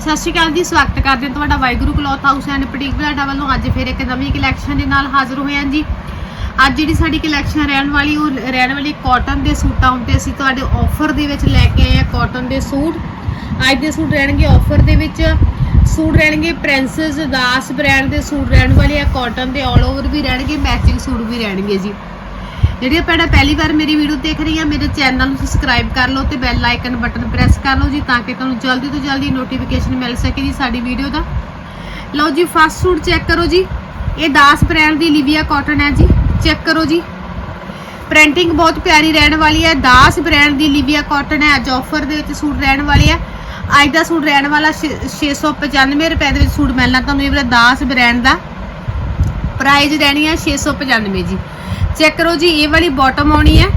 ਸਤਿ ਸ਼੍ਰੀ ਅਕਾਲ ਜੀ, ਸਵਾਗਤ ਕਰਦੇ ਹਾਂ ਤੁਹਾਡਾ Waheguru cloth house and boutique Balada ਵੱਲੋਂ। ਅੱਜ ਫਿਰ ਇੱਕ ਨਵੀਂ ਕਲੈਕਸ਼ਨ ਦੇ ਨਾਲ ਹਾਜ਼ਰ ਹੋਏ ਹਾਂ ਜੀ। ਅੱਜ ਜਿਹੜੀ ਸਾਡੀ ਕਲੈਕਸ਼ਨ ਰਹਿਣ ਵਾਲੀ, ਉਹ ਰਹਿਣ ਵਾਲੀ ਕਾਟਨ ਦੇ ਸੂਟਾਂ ਉੱਤੇ ਅਸੀਂ ਤੁਹਾਡੇ ਆਫਰ ਦੇ ਵਿੱਚ ਲੈ ਕੇ ਆਏ ਹਾਂ ਕਾਟਨ ਦੇ ਸੂਟ। ਅੱਜ ਦੇ ਸੂਟ ਰਹਿਣਗੇ ਆਫਰ ਦੇ ਵਿੱਚ। ਸੂਟ ਰਹਿਣਗੇ ਪ੍ਰਿੰਸਸ ਦਾਸ ਬ੍ਰਾਂਡ ਦੇ ਸੂਟ ਰਹਿਣ ਵਾਲੇ ਆ ਕਾਟਨ ਦੇ ਆਲ ਓਵਰ ਵੀ ਰਹਿਣਗੇ ਮੈਚਿੰਗ ਸੂਟ ਵੀ ਰਹਿਣਗੇ ਜੀ। ਜਿਹੜੀ ਭੈਣਾਂ ਪਹਿਲੀ ਵਾਰ ਮੇਰੀ ਵੀਡੀਓ ਦੇਖ ਰਹੀ ਆ ਮੇਰੇ ਚੈਨਲ ਨੂੰ ਸਬਸਕ੍ਰਾਈਬ ਕਰ ਲਓ ਤੇ ਬੈਲ ਆਈਕਨ ਬਟਨ ਪ੍ਰੈਸ ਕਰ ਲਓ ਜੀ, ਤਾਂ ਕਿ ਤੁਹਾਨੂੰ ਜਲਦੀ ਤੋਂ ਜਲਦੀ ਨੋਟੀਫਿਕੇਸ਼ਨ ਮਿਲ ਸਕੇ ਜੀ ਸਾਡੀ ਵੀਡੀਓ ਦਾ। ਲਓ ਜੀ ਫਸਟ ਸੂਟ ਚੈੱਕ ਕਰੋ ਜੀ। ਇਹ ਦਾਸ ਬ੍ਰਾਂਡ ਦੀ ਲਿਵੀਆ ਕਾਟਨ ਹੈ ਜੀ ਚੈੱਕ ਕਰੋ ਜੀ। ਪ੍ਰਿੰਟਿੰਗ ਬਹੁਤ ਪਿਆਰੀ ਰਹਿਣ ਵਾਲੀ ਹੈ, ਦਾਸ ਬ੍ਰਾਂਡ ਦੀ ਲਿਵੀਆ ਕਾਟਨ ਹੈ, ਅੱਜ ਆਫਰ ਦੇ ਵਿੱਚ ਸੂਟ ਰਹਿਣ ਵਾਲੇ ਆ। ਅੱਜ ਦਾ ਸੂਟ ਰਹਿਣ ਵਾਲਾ ਛੇ- 695 ਰੁਪਏ ਦੇ ਵਿੱਚ ਸੂਟ ਮਿਲਣਾ ਤੁਹਾਨੂੰ, ਇਹ ਵਾਲਾ ਦਾਸ ਬ੍ਰਾਂਡ ਦਾ। ਪ੍ਰਾਈਸ ਰਹਿਣੀ ਹੈ 695 ਜੀ। ਚੈੱਕ ਕਰੋ ਜੀ, ਇਹ ਵਾਲੀ ਬਾਟਮ ਆਉਣੀ ਹੈ।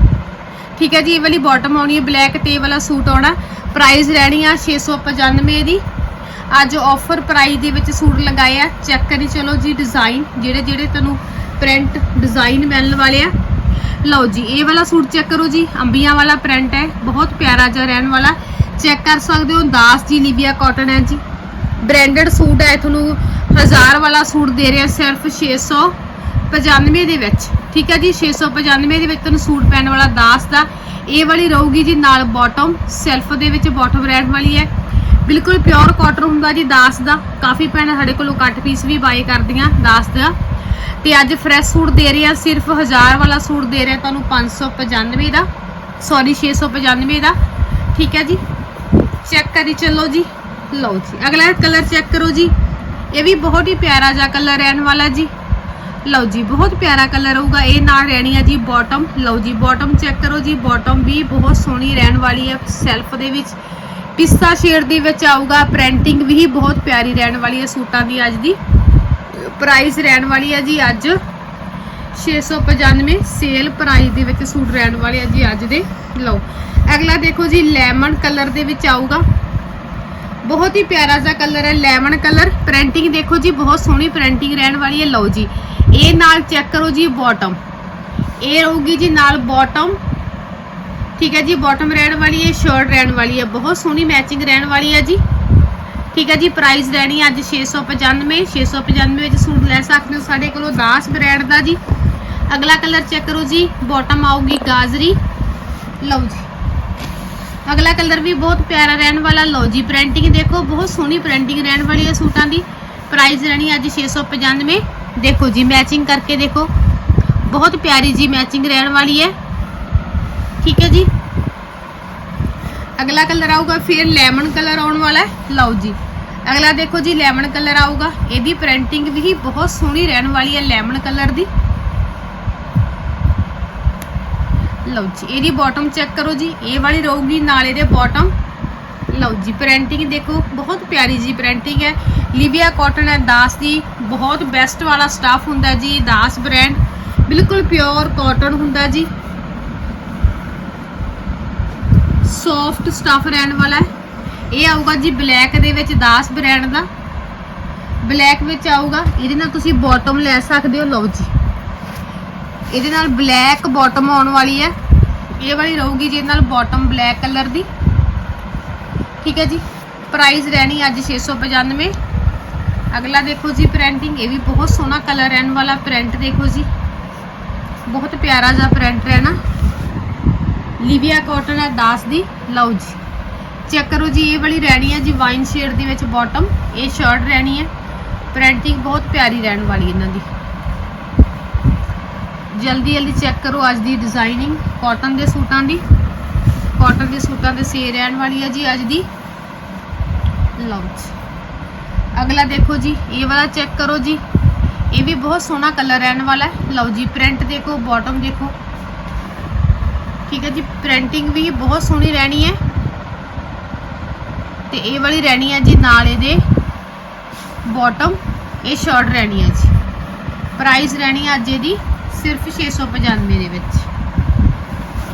ਠੀਕ ਹੈ ਜੀ, ਇਹ ਵਾਲੀ ਬਾਟਮ ਆਉਣੀ ਹੈ ਬਲੈਕ ਤੇ ਵਾਲਾ ਸੂਟ ਆਉਣਾ। ਪ੍ਰਾਈਸ ਰਹਿਣੀ ਆ 695 ਦੀ। ਅੱਜ ਆਫਰ ਪ੍ਰਾਈਸ ਦੇ ਵਿੱਚ ਸੂਟ ਲਗਾਏ ਆ। ਚੈੱਕ ਕਰੀ ਚਲੋ ਜੀ ਡਿਜ਼ਾਈਨ ਜਿਹੜੇ ਜਿਹੜੇ ਤੁਹਾਨੂੰ ਪ੍ਰਿੰਟ ਡਿਜ਼ਾਈਨ ਮਿਲਣ ਵਾਲੇ ਆ। ਲਓ ਜੀ, ਇਹ ਵਾਲਾ ਸੂਟ ਚੈੱਕ ਕਰੋ ਜੀ, ਅੰਬੀਆਂ ਵਾਲਾ ਪ੍ਰਿੰਟ ਹੈ, ਬਹੁਤ ਪਿਆਰਾ ਜਿਹਾ ਰਹਿਣ ਵਾਲਾ। ਚੈੱਕ ਕਰ ਸਕਦੇ ਹੋ, ਦਾਸ ਜੀ ਲਿਬੀਆ ਕਾਟਨ ਹੈ ਜੀ। ਬ੍ਰਾਂਡਡ ਸੂਟ ਹੈ ਤੁਹਾਨੂੰ ਹਜ਼ਾਰ ਵਾਲਾ ਸੂਟ ਦੇ ਰਿਹਾ, ਸਿਰਫ 695 ਦੇ ਵਿੱਚ, ਠੀਕ ਹੈ ਜੀ? 695 ਦੇ ਵਿੱਚ ਤੁਹਾਨੂੰ ਸੂਟ ਪੈਣ ਵਾਲਾ ਦਾਸ ਦਾ। ਇਹ ਵਾਲੀ ਰਹੂਗੀ ਜੀ ਨਾਲ ਬਾਟਮ ਸੈਲਫ ਦੇ ਵਿੱਚ ਬਾਟਮ ਰਹਿਣ ਵਾਲੀ ਹੈ। ਬਿਲਕੁਲ ਪਿਓਰ ਕਾਟਨ ਹੁੰਦਾ ਜੀ ਦਾਸ ਦਾ। ਕਾਫੀ ਭੈਣਾਂ ਸਾਡੇ ਕੋਲੋਂ ਕੱਟ ਪੀਸ ਵੀ ਬਾਏ ਕਰਦੀਆਂ ਦਾਸ ਦਾ। ਤੇ ਅੱਜ ਫਰੈਸ਼ ਸੂਟ ਦੇ ਰਹੇ ਆ, ਸਿਰਫ 1000 ਵਾਲਾ ਸੂਟ ਦੇ ਰਹੇ ਤੁਹਾਨੂੰ 595 ਦਾ। ਸੌਰੀ 695 ਦਾ। ਠੀਕ ਹੈ ਜੀ? ਚੈੱਕ ਕਰੀ ਚੱਲੋ ਜੀ। ਲਓ ਜੀ, ਅਗਲਾ ਕਲਰ ਚੈੱਕ ਕਰੋ ਜੀ। ਇਹ ਵੀ ਬਹੁਤ ਹੀ ਪਿਆਰਾ ਜਿਹਾ ਕਲਰ ਰਹਿਣ ਵਾਲਾ ਜੀ। ਲਓ ਜੀ, ਬਹੁਤ ਪਿਆਰਾ ਕਲਰ ਹੋਊਗਾ। ਇਹ ਨਾਲ ਰਹਿਣੀ ਆ ਜੀ ਬਾਟਮ ਲਓ ਜੀ ਬਾਟਮ ਚੈੱਕ ਕਰੋ ਜੀ। ਬਾਟਮ ਵੀ ਬਹੁਤ ਸੋਹਣੀ ਰਹਿਣ ਵਾਲੀ ਹੈ ਸੈਲਫ ਦੇ ਵਿੱਚ। ਪਿਸਤਾ ਸ਼ੇਡ ਦੇ ਵਿੱਚ ਆਊਗਾ। ਪ੍ਰਿੰਟਿੰਗ ਵੀ ਬਹੁਤ ਪਿਆਰੀ ਰਹਿਣ ਵਾਲੀ ਹੈ ਸੂਟਾਂ ਦੀ ਅੱਜ ਦੀ। ਪ੍ਰਾਈਸ ਰਹਿਣ ਵਾਲੀ ਹੈ ਜੀ ਅੱਜ। 695 ਸੇਲ ਪ੍ਰਾਈਸ ਦੇ ਵਿੱਚ ਸੂਟ ਰਹਿਣ ਵਾਲੇ ਆ ਜੀ ਅੱਜ ਦੇ। ਲਓ, ਅਗਲਾ ਦੇਖੋ ਜੀ ਲੈਮਨ ਕਲਰ ਦੇ ਵਿੱਚ ਆਊਗਾ। ਬਹੁਤ ਹੀ ਪਿਆਰਾ ਜਿਹਾ ਕਲਰ ਹੈ ਲੈਮਨ ਕਲਰ ਪ੍ਰਿੰਟਿੰਗ ਦੇਖੋ ਜੀ, ਬਹੁਤ ਸੋਹਣੀ ਪ੍ਰਿੰਟਿੰਗ ਰਹਿਣ ਵਾਲੀ ਹੈ, ਲਓ ਜੀ। ਇਹ ਨਾਲ ਚੈੱਕ ਕਰੋ ਜੀ ਬਾਟਮ ਇਹ ਰਹੂਗੀ ਜੀ ਨਾਲ ਬਾਟਮ ਠੀਕ ਹੈ ਜੀ ਬਾਟਮ ਰਹਿਣ ਵਾਲੀ ਹੈ ਸ਼ਰਟ ਰਹਿਣ ਵਾਲੀ ਹੈ। ਬਹੁਤ ਸੋਹਣੀ ਮੈਚਿੰਗ ਰਹਿਣ ਵਾਲੀ ਹੈ ਜੀ। ਠੀਕ ਹੈ ਜੀ ਪ੍ਰਾਈਸ ਰਹਿਣੀ ਹੈ ਅੱਜ 695 695 ਵਿੱਚ ਸੂਟ ਲੈ ਸਕਦੇ ਹੋ ਸਾਡੇ ਕੋਲੋਂ ਦਾਸ ਬ੍ਰਾਂਡ ਦਾ ਜੀ। ਅਗਲਾ ਕਲਰ ਚੈੱਕ ਕਰੋ ਜੀ ਬਾਟਮ ਆਊਗੀ ਗਾਜਰੀ। ਲਓ ਜੀ। ਅਗਲਾ ਕਲਰ ਵੀ ਬਹੁਤ ਪਿਆਰਾ ਰਹਿਣ ਵਾਲਾ, ਲਓ ਜੀ ਪ੍ਰਿੰਟਿੰਗ ਦੇਖੋ, ਬਹੁਤ ਸੋਹਣੀ ਪ੍ਰਿੰਟਿੰਗ ਰਹਿਣ ਵਾਲੀ ਹੈ ਸੂਟਾਂ ਦੀ। ਪ੍ਰਾਈਸ ਰਹਿਣੀ ਹੈ ਅੱਜ 695 ਦੇਖੋ ਜੀ ਮੈਚਿੰਗ ਕਰਕੇ ਦੇਖੋ। ਬਹੁਤ ਪਿਆਰੀ ਜੀ ਮੈਚਿੰਗ ਰਹਿਣ ਵਾਲੀ ਹੈ। ਠੀਕ ਹੈ ਜੀ। ਅਗਲਾ ਕਲਰ ਆਊਗਾ ਫਿਰ ਲੈਮਨ ਕਲਰ ਆਉਣ ਵਾਲਾ ਹੈ। ਲਓ ਜੀ। ਅਗਲਾ ਦੇਖੋ ਜੀ ਲੈਮਨ ਕਲਰ ਆਊਗਾ। ਇਹਦੀ ਪ੍ਰਿੰਟਿੰਗ ਵੀ ਬਹੁਤ ਸੋਹਣੀ ਰਹਿਣ ਵਾਲੀ ਹੈ ਲੈਮਨ ਕਲਰ ਦੀ। ਲਓ ਜੀ, ਇਹਦੀ ਬਾਟਮ ਚੈੱਕ ਕਰੋ ਜੀ, ਇਹ ਵਾਲੀ ਰਹੂਗੀ ਨਾਲ ਇਹਦੇ ਬਾਟਮ ਲਓ ਜੀ ਪ੍ਰਿੰਟਿੰਗ ਦੇਖੋ, ਬਹੁਤ ਪਿਆਰੀ ਜੀ ਪ੍ਰਿੰਟਿੰਗ ਹੈ। ਲਿਵੀਆ ਕਾਟਨ ਹੈ, ਦਾਸ ਦੀ ਬਹੁਤ ਬੈਸਟ ਵਾਲਾ ਸਟਾਫ ਹੁੰਦਾ ਜੀ, ਦਾਸ ਬ੍ਰਾਂਡ ਬਿਲਕੁਲ ਪਿਓਰ ਕਾਟਨ ਹੁੰਦਾ ਜੀ। ਸੌਫਟ ਸਟਫ ਰਹਿਣ ਵਾਲਾ ਹੈ। ਇਹ ਆਊਗਾ ਜੀ ਬਲੈਕ ਦੇ ਵਿੱਚ, ਦਾਸ ਬ੍ਰਾਂਡ ਦਾ। ਬਲੈਕ ਵਿੱਚ ਆਊਗਾ, ਇਹਦੇ ਨਾਲ ਤੁਸੀਂ ਬਾਟਮ ਲੈ ਸਕਦੇ ਹੋ, ਲਓ ਜੀ। ਇਹਦੇ ਨਾਲ ਬਲੈਕ ਬਾਟਮ ਆਉਣ ਵਾਲੀ ਹੈ। ਇਹ ਵਾਲੀ ਰਹੂਗੀ ਜੀ ਇਹਦੇ ਨਾਲ ਬਾਟਮ ਬਲੈਕ ਕਲਰ ਦੀ। ਠੀਕ ਹੈ ਜੀ। ਪ੍ਰਾਈਸ ਰਹਿਣੀ ਅੱਜ 695 ਅਗਲਾ ਦੇਖੋ ਜੀ ਪ੍ਰਿੰਟਿੰਗ ਇਹ ਵੀ ਬਹੁਤ ਸੋਹਣਾ ਕਲਰ ਰਹਿਣ ਵਾਲਾ ਪ੍ਰਿੰਟ ਦੇਖੋ ਜੀ। ਬਹੁਤ ਪਿਆਰਾ ਜਿਹਾ ਪ੍ਰਿੰਟ ਰਹਿਣਾ। ਲੀਵੀਆ ਕਾਟਨ ਹੈ ਦਾਸ ਦੀ। ਲਓ ਜੀ। ਚੈੱਕ ਕਰੋ ਜੀ, ਇਹ ਵਾਲੀ ਰਹਿਣੀ ਹੈ ਜੀ ਵਾਈਨ ਸ਼ੇਡ ਦੇ ਵਿੱਚ ਬਾਟਮ ਇਹ ਸ਼ਰਟ ਰਹਿਣੀ ਹੈ। ਪ੍ਰਿੰਟਿੰਗ ਬਹੁਤ ਪਿਆਰੀ ਰਹਿਣ ਵਾਲੀ ਇਹਨਾਂ ਦੀ। ਜਲਦੀ ਜਲਦੀ ਚੈੱਕ ਕਰੋ ਅੱਜ ਦੀ ਡਿਜ਼ਾਈਨਿੰਗ ਕਾਟਨ ਦੇ ਸੂਟਾਂ ਦੀ। ਕਾਟਨ ਦੇ ਸੂਟਾਂ ਦੇ ਸੇ ਰਹਿਣ ਵਾਲੀ ਹੈ ਜੀ ਅੱਜ ਦੀ। ਲਓ ਜੀ। ਅਗਲਾ ਦੇਖੋ ਜੀ, ਇਹ ਵਾਲਾ ਚੈੱਕ ਕਰੋ ਜੀ। ਇਹ ਵੀ ਬਹੁਤ ਸੋਹਣਾ ਕਲਰ ਰਹਿਣ ਵਾਲਾ ਹੈ। ਲਓ ਜੀ ਪ੍ਰਿੰਟ ਦੇਖੋ ਬਾਟਮ ਦੇਖੋ। ਠੀਕ ਹੈ ਜੀ ਪ੍ਰਿੰਟਿੰਗ ਵੀ ਬਹੁਤ ਸੋਹਣੀ ਰਹਿਣੀ ਹੈ। ਤੇ ਇਹ ਵਾਲੀ ਰਹਿਣੀ ਹੈ ਜੀ ਨਾਲ ਇਹਦੇ ਬਾਟਮ ਇਹ ਸ਼ਾਰਟ ਰਹਿਣੀ ਹੈ ਜੀ। ਪ੍ਰਾਈਸ ਰਹਿਣੀ ਹੈ ਅੱਜ ਇਹਦੀ ਸਿਰਫ 695 ਦੇ ਵਿੱਚ।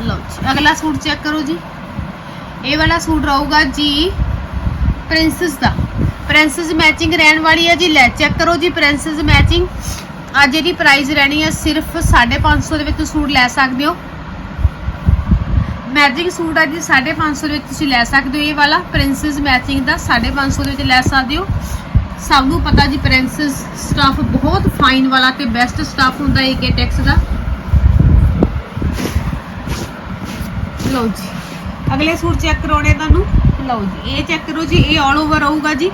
ਲਓ ਜੀ, ਅਗਲਾ ਸੂਟ ਚੈੱਕ ਕਰੋ ਜੀ। ਇਹ ਵਾਲਾ ਸੂਟ ਰਹੂਗਾ ਜੀ ਪ੍ਰਿੰਸਸ ਦਾ। ਪ੍ਰਿੰਸਸ ਮੈਚਿੰਗ ਰਹਿਣ ਵਾਲੀ ਹੈ ਜੀ, ਲੈ ਚੈੱਕ ਕਰੋ ਜੀ ਪ੍ਰਿੰਸਸ ਮੈਚਿੰਗ ਅੱਜ ਇਹਦੀ ਪ੍ਰਾਈਸ ਰਹਿਣੀ ਹੈ ਸਿਰਫ 550 ਦੇ ਵਿੱਚ ਤੁਸੀਂ ਸੂਟ ਲੈ ਸਕਦੇ ਹੋ। ਮੈਚਿੰਗ ਸੂਟ ਆ ਜੀ 550 ਦੇ ਵਿੱਚ ਤੁਸੀਂ ਲੈ ਸਕਦੇ ਹੋ ਇਹ ਵਾਲਾ। ਪ੍ਰਿੰਸੈਸ ਮੈਚਿੰਗ ਦਾ 550 ਦੇ ਵਿੱਚ ਲੈ ਸਕਦੇ ਹੋ। ਸਭ ਨੂੰ ਪਤਾ ਜੀ ਪ੍ਰਿੰਸਸ ਸਟਾਫ ਬਹੁਤ ਫਾਈਨ ਵਾਲਾ ਤੇ ਬੈਸਟ ਸਟਾਫ ਹੁੰਦਾ ਏ ਕੇ ਟੈਕਸ ਦਾ। ਲਓ ਜੀ। ਅਗਲੇ ਸੂਟ ਚੈੱਕ ਕਰਾਉਣੇ ਤੁਹਾਨੂੰ। ਲਓ ਜੀ, ਇਹ ਚੈੱਕ ਕਰੋ ਜੀ, ਇਹ ਆਲ ਓਵਰ ਆਊਗਾ ਜੀ।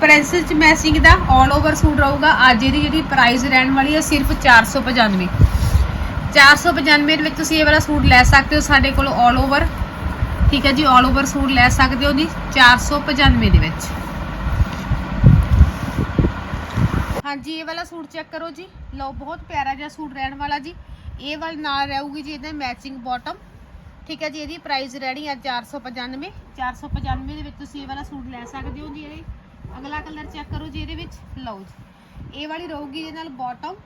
ਪ੍ਰਿੰਸਸ ਚ ਮੈਸਿੰਗ ਦਾ ਆਲ ਓਵਰ ਸੂਟ ਰਹੂਗਾ। ਅੱਜ ਇਹਦੀ ਜਿਹੜੀ ਪ੍ਰਾਈਸ ਰਹਿਣ ਵਾਲੀ ਹੈ ਸਿਰਫ 495 495 ਦੇ ਵਿੱਚ ਤੁਸੀਂ ਇਹ ਵਾਲਾ ਸੂਟ ਲੈ ਸਕਦੇ ਹੋ ਸਾਡੇ ਕੋਲ ਆਲ ਓਵਰ ਠੀਕ ਹੈ ਜੀ ਆਲ ਓਵਰ ਸੂਟ ਲੈ ਸਕਦੇ ਹੋ ਜੀ 495 ਦੇ ਵਿੱਚ। ਹਾਂਜੀ, ਇਹ ਵਾਲਾ ਸੂਟ ਚੈੱਕ ਕਰੋ ਜੀ। ਲਓ, ਬਹੁਤ ਪਿਆਰਾ ਜਿਹਾ ਸੂਟ ਰਹਿਣ ਵਾਲਾ ਜੀ। ਇਹ ਵਾਲ ਨਾਲ ਰਹੂਗੀ ਜੀ ਇਹਦੇ ਮੈਚਿੰਗ ਬਾਟਮ ਠੀਕ ਹੈ ਜੀ, ਇਹਦੀ ਪ੍ਰਾਈਸ ਰਹਿਣੀ ਆ 495 495 ਦੇ ਵਿੱਚ ਤੁਸੀਂ ਇਹ ਵਾਲਾ ਸੂਟ ਲੈ ਸਕਦੇ ਹੋ ਜੀ ਇਹ। ਅਗਲਾ ਕਲਰ ਚੈੱਕ ਕਰੋ ਜੀ ਇਹਦੇ ਵਿੱਚ। ਲਓ ਜੀ, ਇਹ ਵਾਲੀ ਰਹੂਗੀ ਇਹਦੇ ਨਾਲ ਬਾਟਮ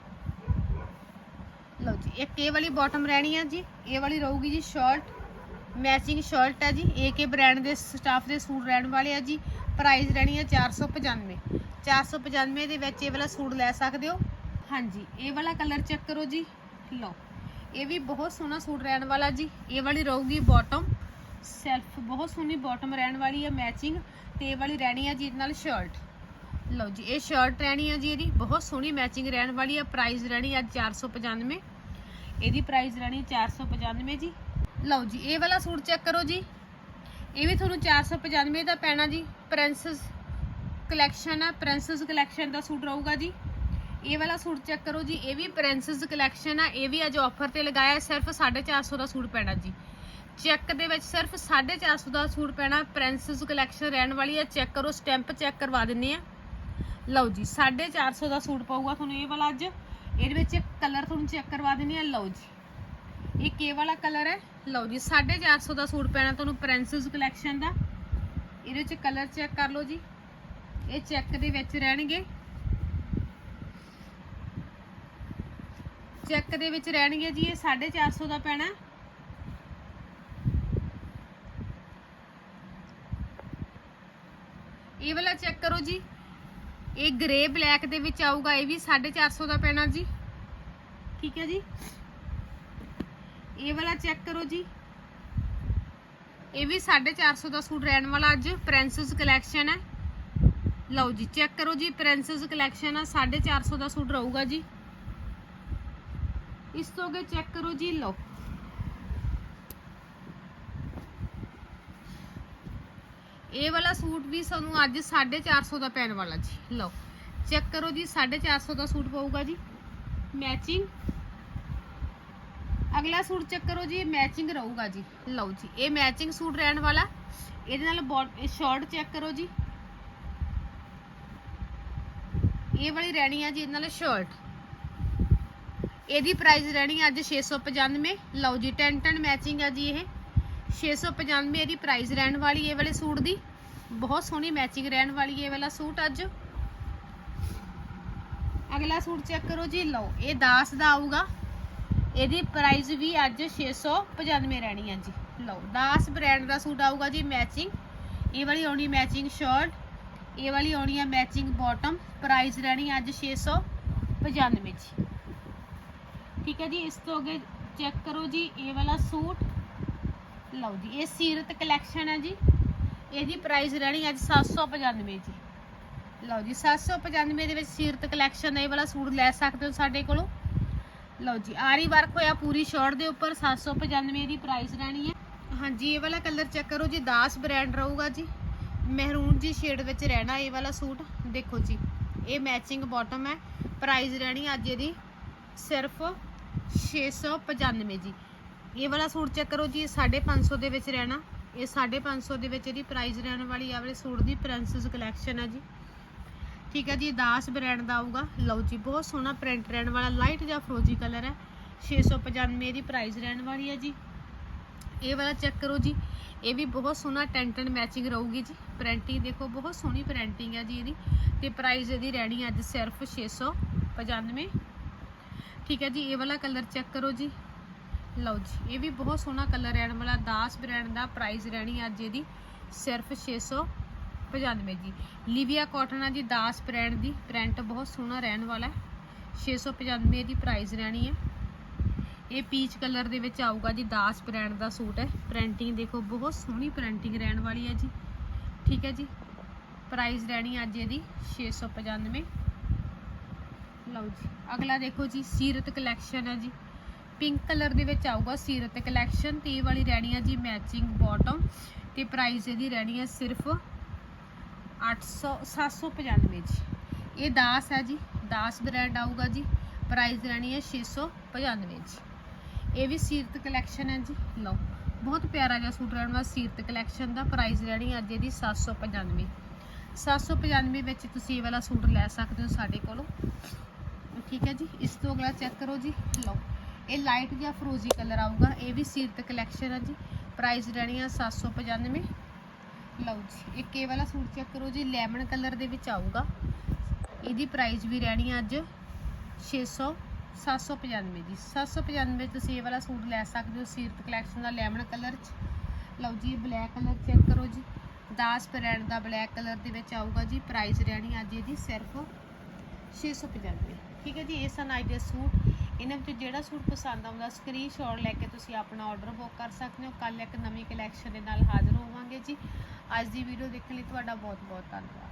ਲਓ ਜੀ, ਇੱਕ ਇਹ ਵਾਲੀ ਬਾਟਮ ਰਹਿਣੀ ਆ ਜੀ। ਇਹ ਵਾਲੀ ਰਹੂਗੀ ਜੀ ਸ਼ਰਟ ਮੈਚਿੰਗ ਸ਼ਰਟ ਹੈ ਜੀ। ਏਕੇ ਬ੍ਰਾਂਡ ਦੇ ਸਟਾਫ ਦੇ ਸੂਟ ਰਹਿਣ ਵਾਲੇ ਆ ਜੀ। ਪ੍ਰਾਈਸ ਰਹਿਣੀ ਆ 495 495 ਦੇ ਵਿੱਚ ਇਹ ਵਾਲਾ ਸੂਟ ਲੈ ਸਕਦੇ ਹੋ? ਹਾਂਜੀ, ਇਹ ਵਾਲਾ ਕਲਰ ਚੈੱਕ ਕਰੋ ਜੀ। ਲਓ, ਇਹ ਵੀ ਬਹੁਤ ਸੋਹਣਾ ਸੂਟ ਰਹਿਣ ਵਾਲਾ ਜੀ। ਇਹ ਵਾਲੀ ਰਹੂਗੀ ਬਾਟਮ ਸੈਲਫ ਬਹੁਤ ਸੋਹਣੀ ਬਾਟਮ ਰਹਿਣ ਵਾਲੀ ਹੈ ਮੈਚਿੰਗ ਤੇ ਇਹ ਵਾਲੀ ਰਹਿਣੀ ਆ ਜੀ ਇਹਦੇ ਨਾਲ ਸ਼ਰਟ ਲਓ ਜੀ, ਇਹ ਸ਼ਰਟ ਰਹਿਣੀ ਆ ਜੀ ਇਹਦੀ। ਬਹੁਤ ਸੋਹਣੀ ਮੈਚਿੰਗ ਰਹਿਣ ਵਾਲੀ ਆ ਪ੍ਰਾਈਸ ਰਹਿਣੀ ਅੱਜ 495 ਇਹਦੀ ਪ੍ਰਾਈਸ ਰਹਿਣੀ 495 ਜੀ। ਲਓ ਜੀ, ਇਹ ਵਾਲਾ ਸੂਟ ਚੈੱਕ ਕਰੋ ਜੀ। ਇਹ ਵੀ ਤੁਹਾਨੂੰ 495 ਦਾ ਪੈਣਾ ਜੀ। ਪ੍ਰਿੰਸੈਸ ਕਲੈਕਸ਼ਨ ਆ। ਪ੍ਰਿੰਸੈਸ ਕਲੈਕਸ਼ਨ ਦਾ ਸੂਟ ਰਹੂਗਾ ਜੀ। ਇਹ ਵਾਲਾ ਸੂਟ ਚੈੱਕ ਕਰੋ ਜੀ। ਇਹ ਵੀ ਪ੍ਰਿੰਸੈਸ ਕਲੈਕਸ਼ਨ ਆ। ਇਹ ਵੀ ਅੱਜ ਆਫਰ ਤੇ ਲਗਾਇਆ ਹੈ, ਸਿਰਫ 450 ਦਾ ਸੂਟ ਪੈਣਾ ਜੀ। ਚੈੱਕ ਦੇ ਵਿੱਚ ਸਿਰਫ 450 ਦਾ ਸੂਟ ਪੈਣਾ। ਪ੍ਰਿੰਸੈਸ ਕਲੈਕਸ਼ਨ ਰਹਿਣ ਵਾਲੀ ਆ। ਚੈੱਕ ਕਰੋ। ਸਟੈਂਪ ਚੈੱਕ ਕਰਵਾ ਦਿੰਨੇ ਆ। ਲਓ ਜੀ 450 ਦਾ ਸੂਟ ਪਊਗਾ ਤੁਹਾਨੂੰ ਇਹ ਵਾਲਾ ਅੱਜ। ਇਹਦੇ ਵਿੱਚ ਕਲਰ ਤੁਹਾਨੂੰ ਚੈੱਕ ਕਰਵਾ ਦਿੰਨੇ ਆ। ਲਓ ਜੀ। ਇਹ ਕੇ ਵਾਲਾ ਕਲਰ ਹੈ। ਲਓ ਜੀ 450 ਦਾ ਸੂਟ ਪੈਣਾ ਤੁਹਾਨੂੰ ਪ੍ਰਿੰਸੈਸ ਕਲੈਕਸ਼ਨ ਦਾ। ਇਹਦੇ 'ਚ ਕਲਰ ਚੈੱਕ ਕਰ ਲਓ ਜੀ। ਇਹ ਚੈੱਕ ਦੇ ਵਿੱਚ ਰਹਿਣਗੇ। ਚੈੱਕ ਦੇ ਵਿੱਚ ਰਹਿਣਗੇ ਜੀ, ਇਹ 450 ਦਾ ਪੈਣਾ। ਇਹ ਵਾਲਾ ਚੈੱਕ ਕਰੋ ਜੀ। ਇਹ ਗ੍ਰੇ ਬਲੈਕ ਦੇ ਵਿੱਚ ਆਊਗਾ, ਇਹ ਵੀ 450 ਦਾ ਪੈਣਾ ਜੀ। ਠੀਕ ਹੈ ਜੀ? ਇਹ ਵਾਲਾ ਚੈੱਕ ਕਰੋ ਜੀ। ਇਹ ਵੀ 450 ਦਾ ਸੂਟ ਰਹਿਣ ਵਾਲਾ ਅੱਜ ਪ੍ਰਿੰਸੈਸ ਕਲੈਕਸ਼ਨ ਹੈ। ਲਓ ਜੀ ਚੈੱਕ ਕਰੋ ਜੀ ਪ੍ਰਿੰਸੈਸ ਕਲੈਕਸ਼ਨ ਆ 450 ਦਾ ਸੂਟ ਰਹੂਗਾ ਜੀ। ਇਸ ਤੋਂ ਅੱਗੇ ਚੈੱਕ ਕਰੋ ਜੀ, ਲਓ। ਇਹ ਵਾਲਾ ਸੂਟ ਵੀ ਸਾਨੂੰ ਅੱਜ 450 ਦਾ ਪੈਣ ਵਾਲਾ ਜੀ। ਲਓ ਚੈੱਕ ਕਰੋ ਜੀ 450 ਦਾ ਸੂਟ ਪਊਗਾ ਜੀ। ਮੈਚਿੰਗ ਅਗਲਾ ਸੂਟ ਚੈੱਕ ਕਰੋ ਜੀ ਮੈਚਿੰਗ ਰਹੂਗਾ ਜੀ। ਲਓ ਜੀ, ਇਹ ਮੈਚਿੰਗ ਸੂਟ ਰਹਿਣ ਵਾਲਾ। ਇਹਦੇ ਨਾਲ ਸ਼ਾਰਟ ਚੈੱਕ ਕਰੋ ਜੀ। ਇਹ ਵਾਲੀ ਰਹਿਣੀ ਆ ਜੀ ਇਹਦੇ ਨਾਲ ਸ਼ਰਟ ਇਹਦੀ ਪ੍ਰਾਈਸ ਰਹਿਣੀ ਅੱਜ 695 ਲਓ ਜੀ 10 10 ਮੈਚਿੰਗ ਆ ਜੀ ਇਹ। 695 ਇਹਦੀ ਪ੍ਰਾਈਸ ਰਹਿਣ ਵਾਲੀ ਇਹ ਵਾਲੇ ਸੂਟ ਦੀ। ਬਹੁਤ ਸੋਹਣੀ ਮੈਚਿੰਗ ਰਹਿਣ ਵਾਲੀ ਇਹ ਵਾਲਾ ਸੂਟ ਅੱਜ। ਅਗਲਾ ਸੂਟ ਚੈੱਕ ਕਰੋ ਜੀ। ਲਓ, ਇਹ 10 ਦਾ ਆਊਗਾ। ਇਹਦੀ ਪ੍ਰਾਈਸ ਵੀ ਅੱਜ 695 ਰਹਿਣੀ ਹੈ ਜੀ। ਲਓ 10 ਬ੍ਰਾਂਡ ਦਾ ਸੂਟ ਆਊਗਾ ਜੀ ਮੈਚਿੰਗ ਇਹ ਵਾਲੀ ਆਉਣੀ ਮੈਚਿੰਗ ਸ਼ਰਟ ਇਹ ਵਾਲੀ ਆਉਣੀ ਹੈ ਮੈਚਿੰਗ ਬਾਟਮ ਪ੍ਰਾਈਸ ਰਹਿਣੀ ਅੱਜ 695 ਜੀ। ਠੀਕ ਹੈ ਜੀ, ਇਸ ਤੋਂ ਅੱਗੇ ਚੈੱਕ ਕਰੋ ਜੀ ਇਹ ਵਾਲਾ ਸੂਟ। ਲਓ ਜੀ, ਇਹ ਸੀਰਤ ਕਲੈਕਸ਼ਨ ਹੈ ਜੀ। ਇਹਦੀ ਪ੍ਰਾਈਸ ਰਹਿਣੀ ਅੱਜ 795 ਜੀ। ਲਓ ਜੀ 795 ਦੇ ਵਿੱਚ ਸੀਰਤ ਕਲੈਕਸ਼ਨ ਇਹ ਵਾਲਾ ਸੂਟ ਲੈ ਸਕਦੇ ਹੋ ਸਾਡੇ ਕੋਲੋਂ। ਲਓ ਜੀ, ਆਰੀ ਵਰਕ ਹੋਇਆ ਪੂਰੀ ਸ਼ਰਟ ਦੇ ਉੱਪਰ 795 ਦੀ ਪ੍ਰਾਈਸ ਰਹਿਣੀ ਹੈ। ਹਾਂਜੀ, ਇਹ ਵਾਲਾ ਕਲਰ ਚੈੱਕ ਕਰੋ ਜੀ, ਦਾਸ ਬ੍ਰਾਂਡ ਰਹੂਗਾ ਜੀ। ਮਹਿਰੂਨ ਜੀ ਸ਼ੇਡ ਵਿੱਚ ਰਹਿਣਾ ਇਹ ਵਾਲਾ ਸੂਟ, ਦੇਖੋ ਜੀ, ਇਹ ਮੈਚਿੰਗ ਬਾਟਮ ਹੈ। ਪ੍ਰਾਈਸ ਰਹਿਣੀ ਅੱਜ ਇਹਦੀ ਸਿਰਫ 695 ਜੀ। ਇਹ ਵਾਲਾ ਸੂਟ ਚੈੱਕ ਕਰੋ ਜੀ 550 ਦੇ ਵਿੱਚ ਰਹਿਣਾ। ਇਹ 550 ਦੇ ਵਿੱਚ ਇਹਦੀ ਪ੍ਰਾਈਸ ਰਹਿਣ ਵਾਲੀ ਆ ਵਾਲੇ ਸੂਟ ਦੀ ਪ੍ਰਿੰਸੈਸ ਕਲੈਕਸ਼ਨ ਹੈ ਜੀ। ਠੀਕ ਹੈ ਜੀ, ਦਾਸ ਬ੍ਰਾਂਡ ਦਾ ਆਊਗਾ। ਲਓ ਜੀ, ਬਹੁਤ ਸੋਹਣਾ ਪ੍ਰਿੰਟ ਰਹਿਣ ਵਾਲਾ ਲਾਈਟ ਜਾਂ ਫਰੋਜੀ ਕਲਰ ਹੈ। 695 ਦੀ ਪ੍ਰਾਈਸ ਰਹਿਣ ਵਾਲੀ ਹੈ ਜੀ। ਇਹ ਵਾਲਾ ਚੈੱਕ ਕਰੋ ਜੀ, ਇਹ ਵੀ ਬਹੁਤ ਸੋਹਣਾ ਟੈਂਟਨ ਮੈਚਿੰਗ ਰਹੂਗੀ ਜੀ। ਪ੍ਰਿੰਟਿੰਗ ਦੇਖੋ, ਬਹੁਤ ਸੋਹਣੀ ਪ੍ਰਿੰਟਿੰਗ ਹੈ ਜੀ ਇਹਦੀ। ਤੇ ਪ੍ਰਾਈਸ ਇਹਦੀ ਰਹਿਣੀ ਅੱਜ ਸਿਰਫ 695 ਠੀਕ ਹੈ ਜੀ, ਇਹ ਵਾਲਾ ਕਲਰ ਚੈੱਕ ਕਰੋ ਜੀ। ਲਓ ਜੀ, ਇਹ ਵੀ ਬਹੁਤ ਸੋਹਣਾ ਕਲਰ ਰਹਿਣ ਵਾਲਾ, ਦਾਸ ਬ੍ਰਾਂਡ ਦਾ ਪ੍ਰਾਈਸ ਰਹਿਣੀ ਅੱਜ ਇਹਦੀ। ਸਿਰਫ 695 ਜੀ। ਲਿਵੀਆ ਕਾਟਨ ਆ ਜੀ, ਦਾਸ ਬ੍ਰਾਂਡ ਦੀ। ਪ੍ਰਿੰਟ ਬਹੁਤ ਸੋਹਣਾ ਰਹਿਣ ਵਾਲਾ ਹੈ। 695 ਦੀ ਪ੍ਰਾਈਸ ਰਹਿਣੀ ਹੈ। ਇਹ ਪੀਚ ਕਲਰ ਦੇ ਵਿੱਚ ਆਊਗਾ ਜੀ, ਦਾਸ ਬ੍ਰਾਂਡ ਦਾ ਸੂਟ ਹੈ। ਪ੍ਰਿੰਟਿੰਗ ਦੇਖੋ, ਬਹੁਤ ਸੋਹਣੀ ਪ੍ਰਿੰਟਿੰਗ ਰਹਿਣ ਵਾਲੀ ਹੈ ਜੀ। ਠੀਕ ਹੈ ਜੀ। ਪ੍ਰਾਈਸ ਰਹਿਣੀ ਅੱਜ ਇਹਦੀ 695 ਲਓ ਜੀ, ਅਗਲਾ ਦੇਖੋ ਜੀ, ਸੀਰਤ ਕਲੈਕਸ਼ਨ ਹੈ ਜੀ। ਪਿੰਕ ਕਲਰ ਦੇ ਵਿੱਚ ਆਊਗਾ ਸੀਰਤ ਕਲੈਕਸ਼ਨ ਤੇ ਇਹ ਵਾਲੀ ਰਹਿਣੀ ਹੈ ਜੀ ਮੈਚਿੰਗ ਬਾਟਮ ਤੇ ਪ੍ਰਾਈਸ ਇਹਦੀ ਰਹਿਣੀ ਹੈ ਸਿਰਫ 800 795 ਜੀ। ਇਹ ਦਾਸ ਹੈ ਜੀ। ਦਾਸ ਬ੍ਰੈਂਡ ਆਊਗਾ ਜੀ। ਪ੍ਰਾਈਸ ਰਹਿਣੀ ਹੈ 695 ਜੀ। ਇਹ ਵੀ ਸੀਰਤ ਕਲੈਕਸ਼ਨ ਹੈ ਜੀ। ਲਓ, ਬਹੁਤ ਪਿਆਰਾ ਜਿਹਾ ਸੂਟ ਰਹਿਣ ਵਾਲਾ ਸੀਰਤ ਕਲੈਕਸ਼ਨ ਦਾ। ਪ੍ਰਾਈਸ ਰਹਿਣੀ ਅੱਜ ਇਹਦੀ 795 795 ਵਿੱਚ ਤੁਸੀਂ ਇਹ ਵਾਲਾ ਸੂਟ ਲੈ ਸਕਦੇ ਹੋ ਸਾਡੇ ਕੋਲੋਂ। ਠੀਕ ਹੈ ਜੀ। ਇਸ ਤੋਂ ਅਗਲਾ ਚੈੱਕ ਕਰੋ ਜੀ। ਲਓ, ਇਹ ਲਾਈਟ ਜਾਂ ਫਰੋਜ਼ੀ ਕਲਰ ਆਊਗਾ। ਇਹ ਵੀ ਸੀਰਤ ਕਲੈਕਸ਼ਨ ਹੈ ਜੀ। ਪ੍ਰਾਈਸ ਰਹਿਣੀ ਹੈ 795 ਲਓ ਜੀ ਇੱਕ ਇਹ ਵਾਲਾ ਸੂਟ ਚੈੱਕ ਕਰੋ ਜੀ ਲੈਮਨ ਕਲਰ ਦੇ ਵਿੱਚ ਆਊਗਾ। ਇਹਦੀ ਪ੍ਰਾਈਸ ਵੀ ਰਹਿਣੀ ਹੈ ਅੱਜ 600 795 ਜੀ 795 ਤੁਸੀਂ ਇਹ ਵਾਲਾ ਸੂਟ ਲੈ ਸਕਦੇ ਹੋ ਸੀਰਤ ਕਲੈਕਸ਼ਨ ਦਾ ਲੈਮਨ ਕਲਰ ਚ। ਲਓ ਜੀ ਬਲੈਕ ਕਲਰ ਚੈੱਕ ਕਰੋ ਜੀ। 10 ਬ੍ਰਾਂਡ ਦਾ ਬਲੈਕ ਕਲਰ ਦੇ ਵਿੱਚ ਆਊਗਾ ਜੀ ਪ੍ਰਾਈਸ ਰਹਿਣੀ ਅੱਜ ਇਹਦੀ ਸਿਰਫ 695 ਠੀਕ ਹੈ ਜੀ, ਇਹ ਸਨ ਅੱਜ ਦੇ ਸੂਟ। ਇਹਨਾਂ ਵਿੱਚ ਜਿਹੜਾ ਸੂਟ ਪਸੰਦ ਆਉਂਦਾ ਸਕਰੀਨਸ਼ਾਟ ਲੈ ਕੇ ਤੁਸੀਂ ਆਪਣਾ ਆਰਡਰ ਬੁੱਕ ਕਰ ਸਕਦੇ ਹੋ। ਕੱਲ ਇੱਕ ਨਵੀਂ ਕਲੈਕਸ਼ਨ ਦੇ ਨਾਲ ਹਾਜ਼ਰ ਹੋਵਾਂਗੇ ਜੀ। ਅੱਜ ਦੀ ਵੀਡੀਓ ਦੇਖਣ ਲਈ ਤੁਹਾਡਾ ਬਹੁਤ ਬਹੁਤ ਧੰਨਵਾਦ।